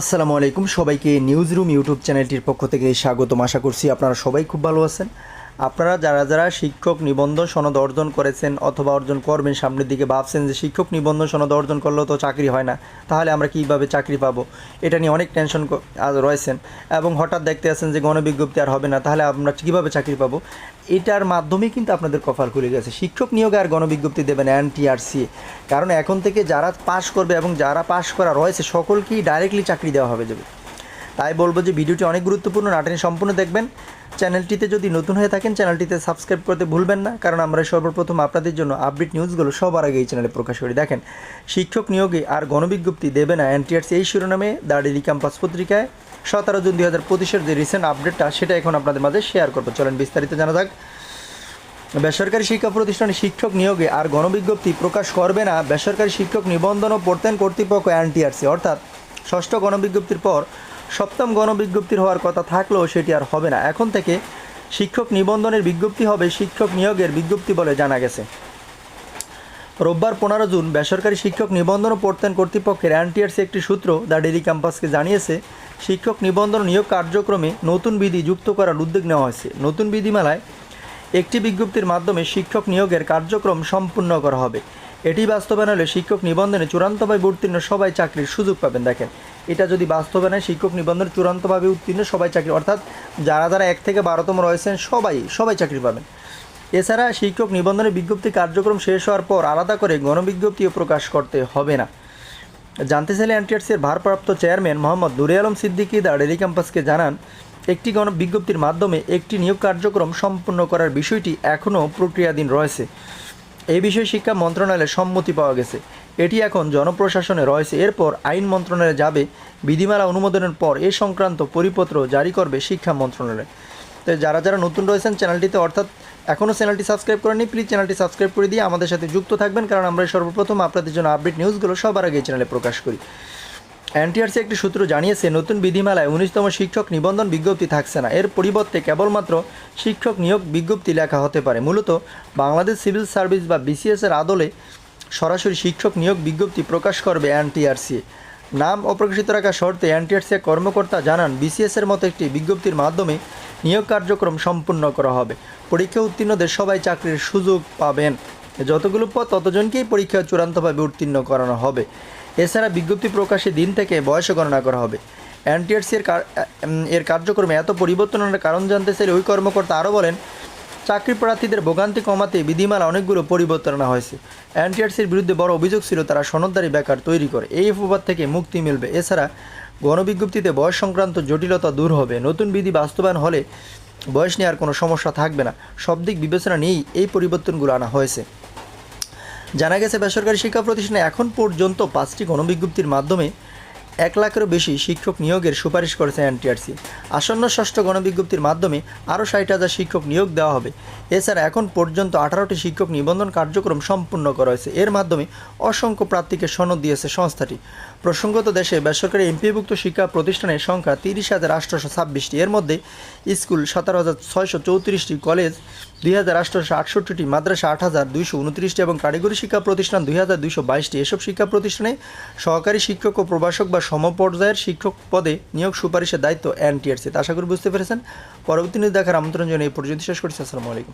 আসসালামু আলাইকুম। সবাইকে নিউজ রুম ইউটিউব চ্যানেলটির পক্ষ থেকে স্বাগতম। আশা করছি আপনারা সবাই খুব ভালো আছেন। আপনারা যারা যারা শিক্ষক নিবন্ধন সনদ অর্জন করেছেন অথবা অর্জন করবেন সামনের দিকে ভাবছেন যে শিক্ষক নিবন্ধন সনদ অর্জন করলেও তো চাকরি হয় না, তাহলে আমরা কীভাবে চাকরি পাবো? এটা নিয়ে অনেক টেনশন রয়েছেন। এবং হঠাৎ দেখতে আছেন যে গণবিজ্ঞপ্তি আর হবে না, তাহলে আমরা কীভাবে চাকরি পাবো? এটার মাধ্যমেই কিন্তু আপনাদের কপাল খুলে গেছে। শিক্ষক নিয়োগে আর গণবিজ্ঞপ্তি দেবেন এনটিআরসি কারণ এখন থেকে যারা পাশ করবে এবং যারা পাশ করা রয়েছে, সকলকেই ডাইরেক্টলি চাকরি দেওয়া হবে। যাবে তাই বলব যে ভিডিওটি অনেক গুরুত্বপূর্ণ, নাটেন সম্পূর্ণ দেখবেন। চ্যানেলটিতে যদি নতুন হয়ে থাকেন, চ্যানেলটিতে সাবস্ক্রাইব করতে ভুলবেন না, কারণ আমরা সর্বপ্রথম আপনাদের জন্য আপডেট নিউজগুলো সবার আগে এই চ্যানেলে প্রকাশ করি। দেখেন, শিক্ষক নিয়োগে আর গণবিজ্ঞপ্তি দেবে না এনটিআরসি এই শিরোনামে দ্য ডেলি ক্যাম্পাস পত্রিকায়। সতেরো জুন দুই হাজার পঁচিশের যে রিসেন্ট আপডেটটা সেটা এখন আপনাদের মাঝে শেয়ার করব। চলেন বিস্তারিত জানা যাক। বেসরকারি শিক্ষা প্রতিষ্ঠানে শিক্ষক নিয়োগে আর গণবিজ্ঞপ্তি প্রকাশ করবে না, বেসরকারি শিক্ষক নিবন্ধন ও প্রত্যয়ন কর্তৃপক্ষ এনটিআরসি। অর্থাৎ, ষষ্ঠ গণবিজ্ঞপ্তির পর সপ্তম গণবিজ্ঞপ্তির হওয়ার কথা থাকলেও সেটি আর হবে না। এখন থেকে শিক্ষক নিবন্ধনের বিজ্ঞপ্তি হবে শিক্ষক নিয়োগের বিজ্ঞপ্তি বলে জানা গেছে। রোববার পনেরো জুন বেসরকারি শিক্ষক নিবন্ধন ও প্রত্যয়ন কর্তৃপক্ষের এনটিআরসি একটি সূত্র দ্য ডেলি ক্যাম্পাসকে জানিয়েছে, শিক্ষক নিবন্ধন নিয়োগ কার্যক্রমে নতুন বিধি যুক্ত করার উদ্যোগ নেওয়া হয়েছে। নতুন বিধিমালায় একটি বিজ্ঞপ্তির মাধ্যমে শিক্ষক নিয়োগের কার্যক্রম সম্পূর্ণ করা হবে। এটি বাস্তবায়ন হলে শিক্ষক নিবন্ধনে চূড়ান্তভাবে উত্তীর্ণ, সবাই চাকরির সুযোগ পাবেন। দেখেন, এটা যদি বাস্তবায়ন শিক্ষক নিবন্ধন চূড়ান্তভাবে উত্তীর্ণ, সবাই চাকরি, অর্থাৎ যারা যারা এক থেকে বারোতম রয়েছেন, সবাই সবাই চাকরি পাবেন। এছাড়া শিক্ষক নিবন্ধনের বিজ্ঞপ্তি কার্যক্রম শেষ হওয়ার পর আলাদা করে গণবিজ্ঞপ্তিও প্রকাশ করতে হবে না। জানতে চাইলে এনটিআরসির ভারপ্রাপ্ত chairman Mohammad Nure Alam Siddiqui the Daily ক্যাম্পাসকে জানান, একটি গণ বিজ্ঞপ্তির মাধ্যমে একটি নিয়োগ কার্যক্রম সম্পূর্ণ করার বিষয়টি এখনও প্রক্রিয়াধীন রয়েছে। এই বিষয়ে শিক্ষা মন্ত্রণালয়ের সম্মতি পাওয়া গেছে। এটি এখন জনপ্রশাসনে রয়েছে। এরপর আইন মন্ত্রণালয়ে যাবে। বিধিমালা অনুমোদনের পর এ সংক্রান্ত পরিপত্র জারি করবে শিক্ষা মন্ত্রণালয়। তো যারা যারা নতুন রয়েছেন চ্যানেলটিতে, অর্থাৎ এখনও চ্যানেলটি সাবস্ক্রাইব করেনি প্লিজ চ্যানেলটি সাবস্ক্রাইব করে দিয়ে আমাদের সাথে যুক্ত থাকবেন। কারণ আমরা সর্বপ্রথম আপনাদের জন্য আপডেট নিউজগুলো সবার আগে চ্যানেলে প্রকাশ করি। এনটিআরসি একটি সূত্র জানিয়েছে, নতুন বিধিমালায় উনিশতম শিক্ষক নিবন্ধন বিজ্ঞপ্তি থাকছে না। এর পরিবর্তে কেবলমাত্র শিক্ষক নিয়োগ বিজ্ঞপ্তি লেখা হতে পারে। মূলত বাংলাদেশ সিভিল সার্ভিস বা বিসিএস এর আদলে সরাসরি শিক্ষক নিয়োগ বিজ্ঞপ্তি প্রকাশ করবে এনটিআরসি। নাম অপ্রকাশিত রাখা শর্তে এনটিআরসি কর্মকর্তা জানান, বিসিএস এর মতো একটি বিজ্ঞপ্তির মাধ্যমে নিয়োগ কার্যক্রম সম্পূর্ণ করা হবে। পরীক্ষা উত্তীর্ণদের সবাই চাকরির সুযোগ পাবেন। যতগুলো পদ ততজনকেই পরীক্ষা চূড়ান্তভাবে উত্তীর্ণ করানো হবে। এছাড়া বিজ্ঞপ্তি প্রকাশে দিন থেকে বয়স গণনা করা হবে। এনটিআরসি এর কার্যক্রমে এত পরিবর্তনের কারণ জানতে চাইলে ওই কর্মকর্তা আরও বলেন, চাকরি প্রার্থীদের ভোগান্তি কমাতে বিধিমালা অনেকগুলো পরিবর্তন আনা হয়েছে এনটিআরসির বিরুদ্ধে বড় অভিযোগ ছিল, তারা সনদদারি বেকার তৈরি করে। এই অপবাদ থেকে মুক্তি মিলবে। এছাড়া গণবিজ্ঞপ্তিতে বয়স সংক্রান্ত জটিলতা দূর হবে। নতুন বিধি বাস্তবায়ন হলে বয়স নিয়ে আর কোনো সমস্যা থাকবে না। সব দিক বিবেচনা নিয়েই এই পরিবর্তনগুলো আনা হয়েছে। জানা গেছে বেসরকারি শিক্ষা প্রতিষ্ঠানে এখন পর্যন্ত পাঁচটি গণবিজ্ঞপ্তির মাধ্যমে এক লাখেরও বেশি শিক্ষক নিয়োগের সুপারিশ করেছে এনটিআরসি। আসন্ন ষষ্ঠ গণবিজ্ঞপ্তির মাধ্যমে আরও ষাট হাজার শিক্ষক নিয়োগ দেওয়া হবে। এছাড়া এখন পর্যন্ত আঠারোটি শিক্ষক নিবন্ধন কার্যক্রম সম্পূর্ণ করা হয়েছে। এর মাধ্যমে অসংখ্য প্রার্থীকে সনদ দিয়েছে সংস্থাটি। প্রসঙ্গত দেশে বেসরকারি এমপিভুক্ত শিক্ষা প্রতিষ্ঠানের সংখ্যা তিরিশ হাজার আটশোশো ছাব্বিশটি। এর মধ্যে স্কুল সতেরো হাজার ছয়শো চৌত্রিশটি, কলেজ দুই হাজার আটশোশো আটষট্টিটি, মাদ্রাসা আট হাজার দুইশো উনত্রিশটি এবং কারিগরি শিক্ষা প্রতিষ্ঠান দুই হাজার দুইশো বাইশটি। এসব শিক্ষা প্রতিষ্ঠানে সহকারী শিক্ষক ও প্রভাষক বা সমপর্যায়ের শিক্ষক পদে নিয়োগ সুপারিশের দায়িত্ব এনটিআরসি আশা করি বুঝতে পেরেছেন। পরবর্তী নিউজ দেখার আমন্ত্রণ জানিয়ে এই পর্যন্ত শেষ করছি। আসসালামু আলাইকুম।